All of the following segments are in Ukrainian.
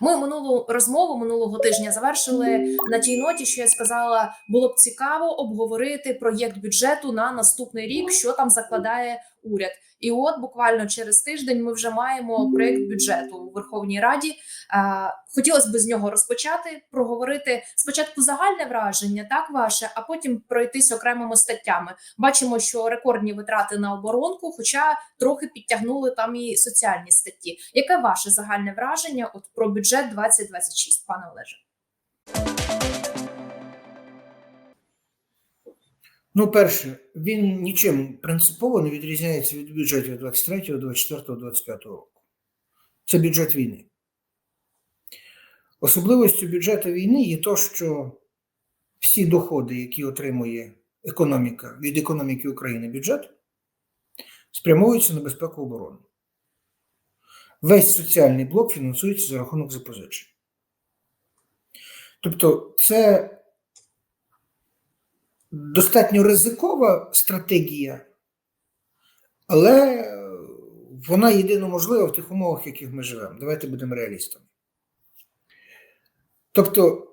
Ми минулу розмову минулого тижня завершили. На тій ноті, що я сказала, було б цікаво обговорити проєкт бюджету на наступний рік, що там закладає уряд. І от буквально через тиждень ми вже маємо проєкт бюджету у Верховній Раді. Хотілося б з нього розпочати, проговорити спочатку загальне враження, так ваше, а потім пройтись окремими статтями. Бачимо, що рекордні витрати на оборонку, хоча трохи підтягнули там і соціальні статті. Яке ваше загальне враження от про бюджет 2026, пане Олеже? Ну, перше, він нічим принципово не відрізняється від бюджетів 23, 24, 25 року. Це бюджет війни. Особливістю бюджету війни є то, що всі доходи, які отримує економіка від економіки України бюджет, спрямовуються на безпеку оборони. Весь соціальний блок фінансується за рахунок запозичень. Тобто, це достатньо ризикова стратегія, але вона єдино можлива в тих умовах, в яких ми живемо. Давайте будемо реалістами. Тобто,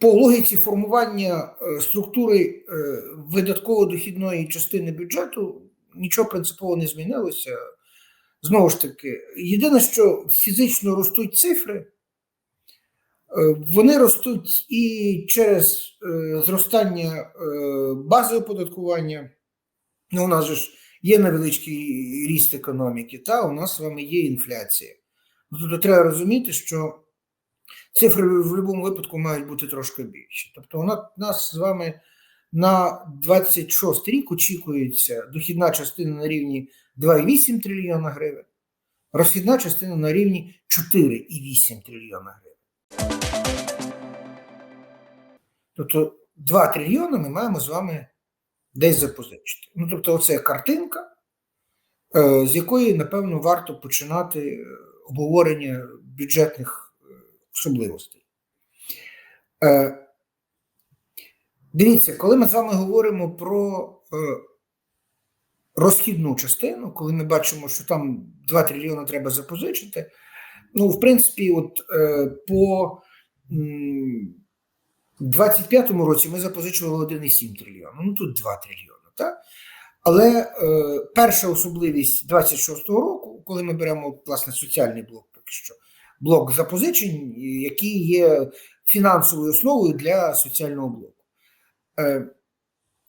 по логіці формування е, структури е, видатково-дохідної частини бюджету нічого принципово не змінилося. Знову ж таки, єдине, що фізично ростуть цифри, вони ростуть і через е, зростання е, бази оподаткування. Ну, у нас же ж є невеличкий ріст економіки, та у нас з вами є інфляція. Ну, Тобто треба розуміти, що цифри в будь-якому випадку мають бути трошки більші. Тобто, у нас з вами на 26 рік очікується дохідна частина на рівні 2,8 трильйона гривень, розхідна частина на рівні 4,8 трильйона гривень. Тобто 2 трильйони ми маємо з вами десь запозичити. Ну, тобто, оце картинка, е, з якої, напевно, варто починати е, обговорення бюджетних е, особливостей. Дивіться, коли ми з вами говоримо про розхідну частину, коли ми бачимо, що там 2 трильйони треба запозичити, ну, в принципі, от е, по м, 25-му році ми запозичували 1,7 трильйона, ну тут 2 трильйони, так? Але е, перша особливість 26-го року, коли ми беремо власне соціальний блок, поки що, блок запозичень, який є фінансовою основою для соціального блоку. Е,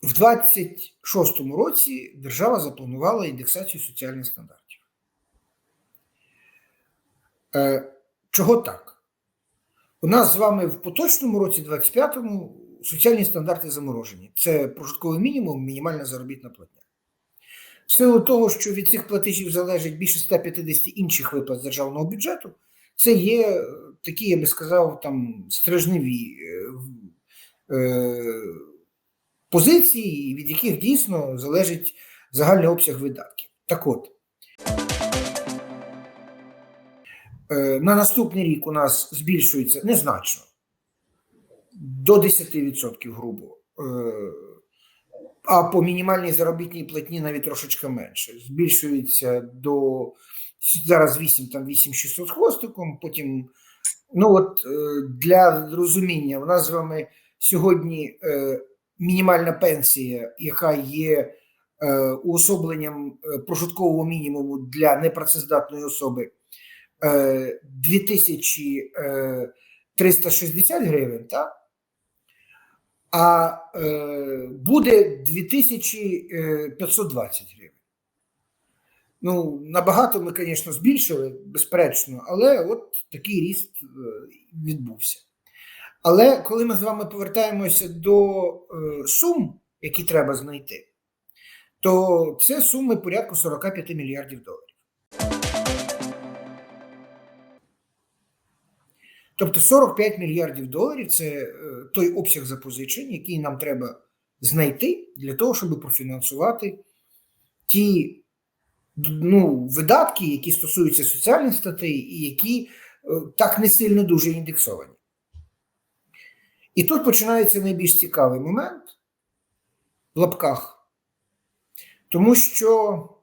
В 26-му році держава запланувала індексацію соціальних стандартів. Е, Чого так? У нас з вами в поточному році, 25-му, соціальні стандарти заморожені. Це прожитковий мінімум, мінімальна заробітна платня. В силу того, що від цих платежів залежить більше 150 інших виплат з державного бюджету, це є е, такі, я би сказав, там стрижневі е, е, позиції, від яких дійсно залежить загальний обсяг видатків. Так от, на наступний рік у нас збільшується незначно до 10% грубо. Е, а по мінімальній заробітній платні навіть трошечки менше. Збільшується до зараз 8, там 8600 з хвостиком, потім. Ну от е, для розуміння, у нас з вами сьогодні е, мінімальна пенсія, яка є е, уособленням е, прожиткового мінімуму для непрацездатної особи, е, 2360 гривень, так? а е, буде 2520 гривень. Ну, набагато ми, звісно, збільшили, безперечно, але от такий ріст е, відбувся. Але коли ми з вами повертаємося до е, сум, які треба знайти, то це суми порядку 45 мільярдів доларів. Тобто 45 мільярдів доларів це е, той обсяг запозичень, який нам треба знайти для того, щоб профінансувати ті ну, видатки, які стосуються соціальних статей, і які е, так не сильно дуже індексовані. І тут починається найбільш цікавий момент в лапках, тому що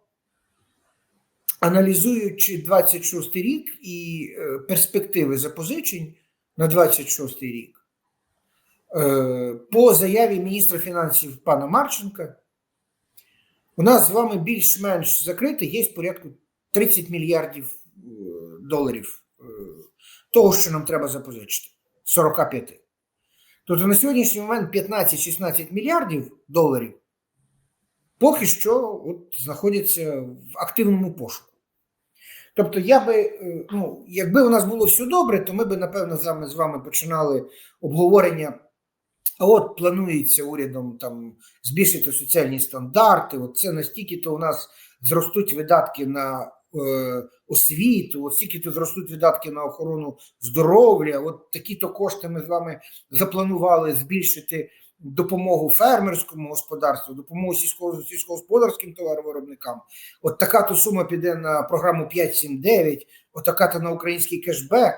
аналізуючи 26 рік і е, перспективи запозичень на 26 рік, е, по заяві міністра фінансів пана Марченка, у нас з вами більш-менш закрите є порядку 30 мільярдів е, доларів того, що нам треба запозичити. 45. Тобто на сьогоднішній момент 15-16 мільярдів доларів поки що от знаходяться в активному пошуку. Тобто, я би, е, ну, якби у нас було все добре, то ми би, напевно, вами, з вами починали обговорення. А от планується урядом там збільшити соціальні стандарти. От це настільки то у нас зростуть видатки на е, освіту, от стільки то зростуть видатки на охорону здоров'я. От такі то кошти ми з вами запланували збільшити допомогу фермерському господарству, допомогу сільського сільськогосподарським товаровиробникам. От така то сума піде на програму 579, от така то на український кешбек,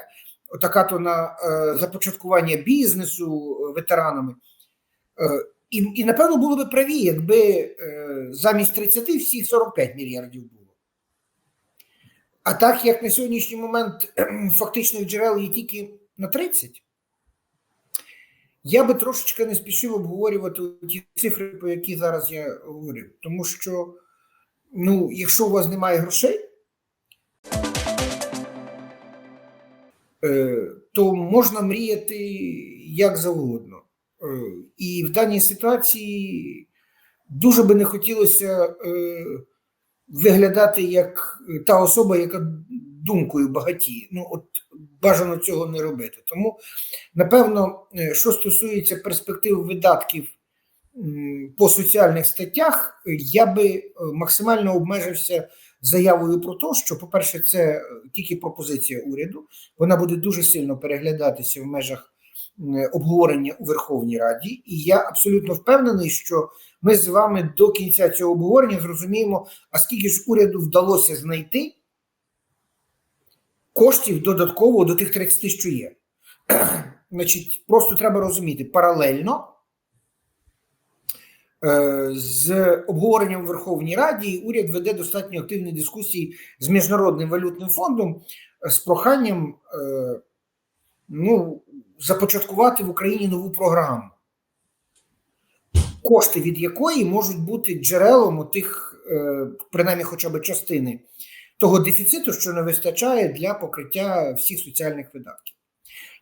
от така то на е, започаткування бізнесу е, ветеранами. Е, і, і напевно було би праві, якби е, замість 30 всіх 45 мільярдів було. А так як на сьогоднішній момент фактичних джерел є тільки на 30, я би трошечки не спішив обговорювати ті цифри, про які зараз я говорив. Тому що, ну, якщо у вас немає грошей, е, то можна мріяти як завгодно. Е, І в даній ситуації дуже би не хотілося е, виглядати як та особа, яка думкою багатіє. Ну, от бажано цього не робити. Тому, напевно, е, що стосується перспектив видатків по соціальних статтях, я би е, максимально обмежився заявою про те, що, по-перше, це е, тільки пропозиція уряду, вона буде дуже сильно переглядатися в межах обговорення у Верховній Раді, і я абсолютно впевнений, що ми з вами до кінця цього обговорення зрозуміємо, а скільки ж уряду вдалося знайти коштів додатково до тих 30, що є. Значить, просто треба розуміти, паралельно е, з обговоренням в Верховній Раді уряд веде достатньо активні дискусії з Міжнародним валютним фондом е, з проханням е, ну, започаткувати в Україні нову програму, кошти від якої можуть бути джерелом тих, принаймні хоча б частини того дефіциту, що не вистачає для покриття всіх соціальних видатків.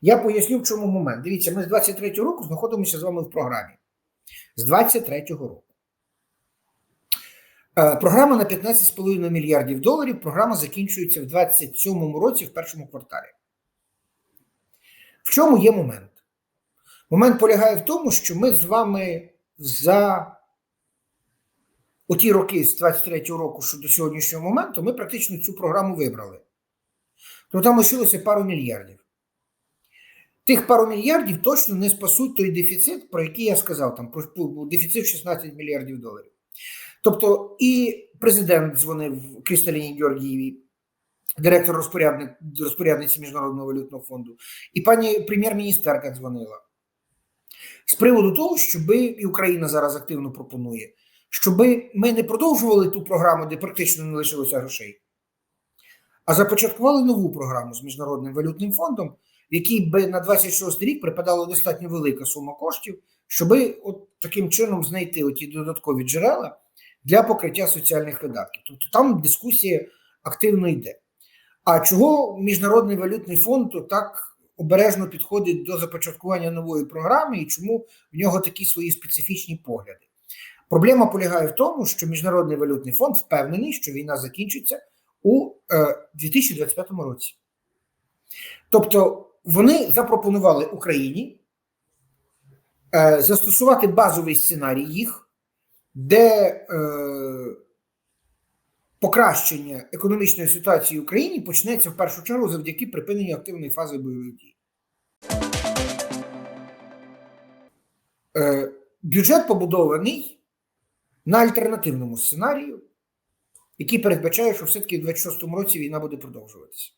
Я поясню, в чому момент. Дивіться, ми з 23-го року знаходимося з вами в програмі. З 23-го року. Е, Програма на 15,5 мільярдів доларів. Програма закінчується в 27-му році, в першому кварталі. В чому є момент? Момент полягає в тому, що ми з вами за у ті роки з 23-го року, що до сьогоднішнього моменту, ми практично цю програму вибрали. То там лишилося пару мільярдів. Тих пару мільярдів точно не спасуть той дефіцит, про який я сказав, там про дефіцит 16 мільярдів доларів. Тобто, і президент дзвонив Крісталіні Георгієвій, директор розпорядниці Міжнародного валютного фонду, і пані прем'єр-міністерка дзвонила з приводу того, щоб і Україна зараз активно пропонує щоб ми не продовжували ту програму, де практично не лишилося грошей, а започаткували нову програму з Міжнародним валютним фондом, в якій би на 26 рік припадала достатньо велика сума коштів, щоб от таким чином знайти оті додаткові джерела для покриття соціальних видатків. Тобто там дискусія активно йде. А чого Міжнародний валютний фонд так обережно підходить до започаткування нової програми і чому в нього такі свої специфічні погляди? Проблема полягає в тому, що Міжнародний валютний фонд впевнений, що війна закінчиться у е, 2025 році. Тобто вони запропонували Україні е, застосувати базовий сценарій їх, де е, покращення економічної ситуації в Україні почнеться в першу чергу завдяки припиненню активної фази бойових дій. Е, бюджет побудований на альтернативному сценарію, який передбачає, що все-таки в 26-му році війна буде продовжуватися.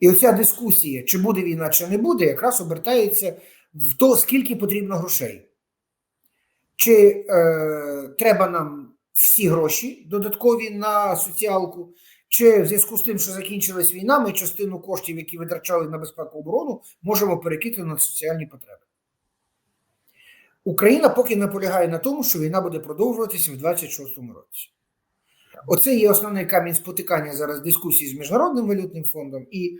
І оця дискусія, чи буде війна, чи не буде, якраз обертається в то, скільки потрібно грошей. Чи е, треба нам всі гроші додаткові на соціалку, чи в зв'язку з тим, що закінчилась війна, ми частину коштів, які витрачали на безпеку оборону, можемо перекинути на соціальні потреби. Україна поки наполягає на тому, що війна буде продовжуватися в 26-му році. Оце є основний камінь спотикання зараз дискусії з Міжнародним валютним фондом, і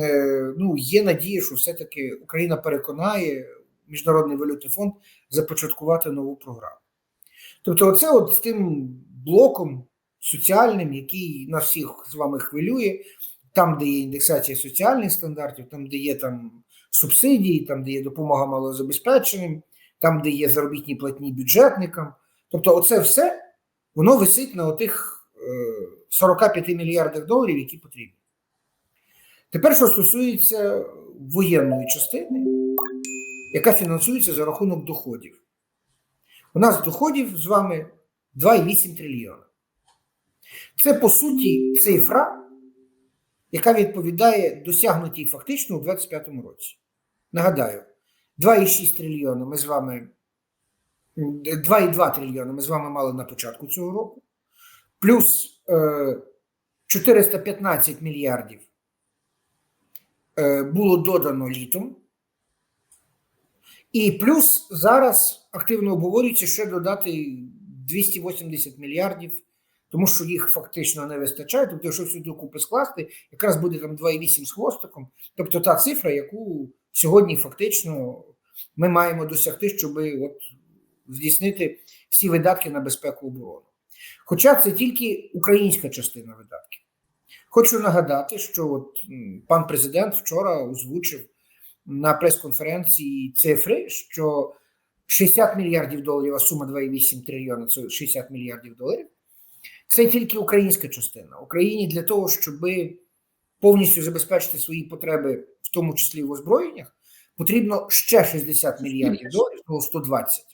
е, ну, є надія, що все-таки Україна переконає Міжнародний валютний фонд започаткувати нову програму. Тобто, оце от з тим блоком соціальним, який нас всіх з вами хвилює, там, де є індексація соціальних стандартів, там, де є там субсидії, там, де є допомога малозабезпеченим, там, де є заробітні платні бюджетникам. Тобто, оце все воно висить на отих е, 45 мільярдах доларів, які потрібні. Тепер, що стосується воєнної частини, яка фінансується за рахунок доходів. У нас доходів з вами 2,8 трильйона. Це по суті цифра, яка відповідає досягнутій фактично у 2025 році. Нагадаю, 2,6 трильйона ми з вами 2,2 трильйона ми з вами мали на початку цього року, плюс е, 415 мільярдів е, було додано літом. І плюс зараз активно обговорюється ще додати 280 мільярдів, тому що їх фактично не вистачає. Тобто, якщо сюди купи скласти, якраз буде там 2,8 з хвостиком. Тобто та цифра, яку сьогодні фактично ми маємо досягти, щоб от здійснити всі видатки на безпеку оборону. Хоча це тільки українська частина видатків. Хочу нагадати, що от пан президент вчора озвучив на прес-конференції цифри, що 60 мільярдів доларів, а сума 2,8 трильйона це 60 мільярдів доларів. Це тільки українська частина. Україні для того, щоб повністю забезпечити свої потреби, в тому числі в озброєннях, потрібно ще 60 мільярдів доларів, ну 120,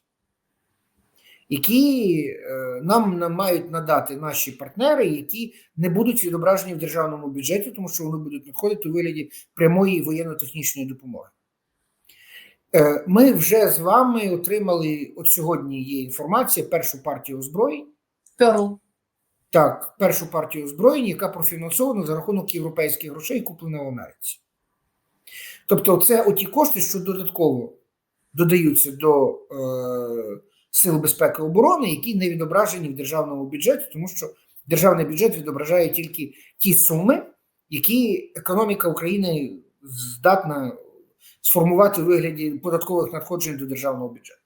які е, нам на- мають надати наші партнери, які не будуть відображені в державному бюджеті, тому що вони будуть надходити у вигляді прямої воєнно-технічної допомоги. Е, Ми вже з вами отримали от сьогодні є інформація, першу партію озброєнь. Перл. Так, першу партію озброєнь, яка профінансована за рахунок європейських грошей, куплена в Америці. Тобто, це оті кошти, що додатково додаються до е, Сил безпеки і оборони, які не відображені в державному бюджеті, тому що державний бюджет відображає тільки ті суми, які економіка України здатна сформувати у вигляді податкових надходжень до державного бюджету.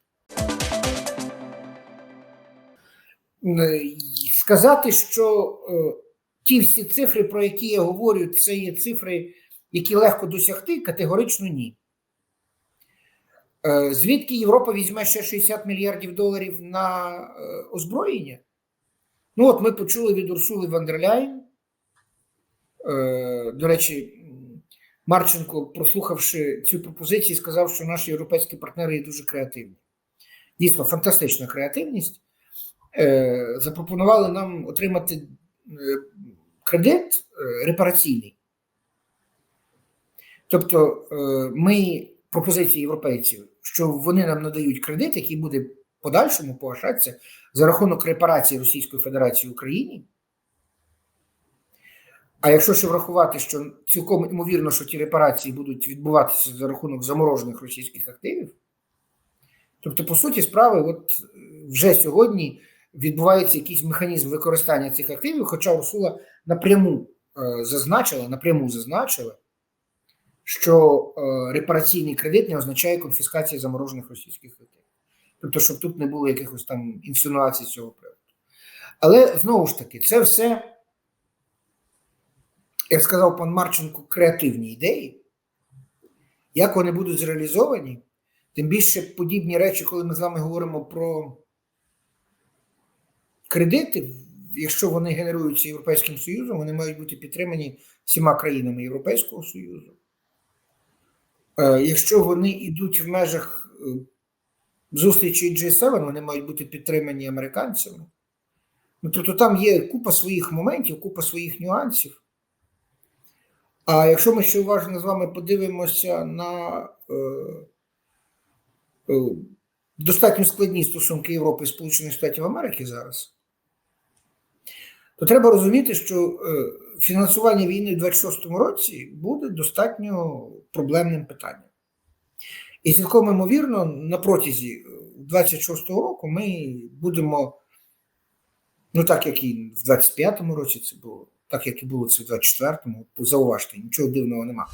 Е, Сказати, що е, ті всі цифри, про які я говорю, це є цифри, які легко досягти, категорично ні. Е, Звідки Європа візьме ще 60 мільярдів доларів на е, озброєння? Ну, от ми почули від Урсули Вандерляйн. Е, До речі, Марченко, прослухавши цю пропозицію, сказав, що наші європейські партнери є дуже креативні. Дійсно, фантастична креативність. Запропонували нам отримати кредит репараційний. Тобто, е, ми пропозиції європейців, що вони нам надають кредит, який буде подальшому погашатися за рахунок репарації Російської Федерації Україні. А якщо ще врахувати, що цілком ймовірно, що ті репарації будуть відбуватися за рахунок заморожених російських активів, тобто, по суті, справи, от вже сьогодні відбувається якийсь механізм використання цих активів, хоча Урсула напряму е, зазначила, напряму зазначила, що е, репараційний кредит не означає конфіскація заморожених російських активів. Тобто, щоб тут не було якихось там інсинуацій з цього приводу. Але знову ж таки, це все, як сказав пан Марченко, креативні ідеї. Як вони будуть зреалізовані, тим більше подібні речі, коли ми з вами говоримо про кредити, якщо вони генеруються Європейським Союзом, вони мають бути підтримані всіма країнами Європейського Союзу. Е, Якщо вони йдуть в межах е, зустрічі G7, вони мають бути підтримані американцями. Ну, тобто там є купа своїх моментів, купа своїх нюансів. А якщо ми ще уважно з вами подивимося на е, е, достатньо складні стосунки Європи і Сполучених Штатів Америки зараз, то треба розуміти, що е, фінансування війни в 26-му році буде достатньо проблемним питанням. І цілком ймовірно, на протязі 26-го року ми будемо, ну так як і в 25-му році це було, так як і було це в 24-му, зауважте, нічого дивного нема.